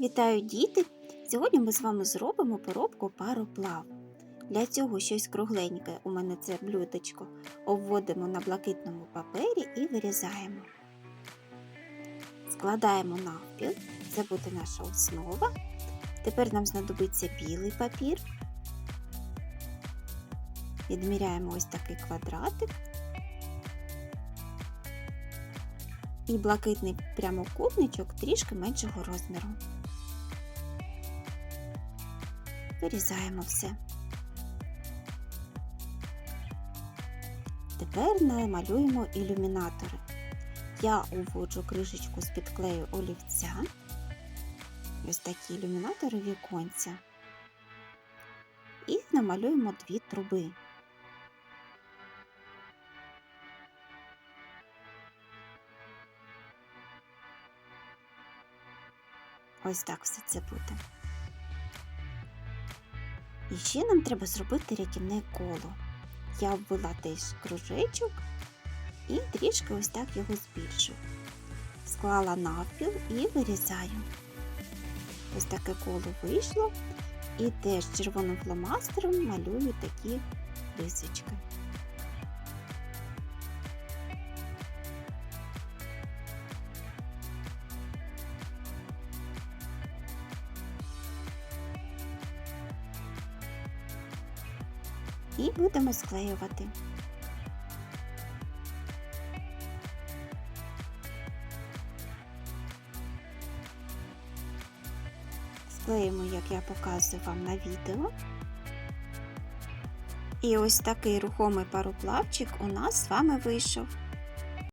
Вітаю діти! Сьогодні ми з вами зробимо поробку пароплав. Для цього щось кругленьке, у мене це блюдечко, обводимо на блакитному папері і вирізаємо. Складаємо навпіл, це буде наша основа. Тепер нам знадобиться білий папір. Відміряємо ось такий квадратик. І блакитний прямокутничок трішки меншого розміру. Вирізаємо все. Тепер намалюємо ілюмінатори. Я уводжу кришечку з-під клею олівця. Ось такі ілюмінатори віконця. І намалюємо дві труби. Ось так все це буде. І ще нам треба зробити рятівне коло. Я обвела теж кружечок і трішки ось так його збільшую. Склала навпіл і вирізаю. Ось таке коло вийшло. І теж червоним фломастером малюю такі рисочки. І будемо склеювати. Склеїмо, як я показую вам на відео. І ось такий рухомий пароплавчик у нас з вами вийшов.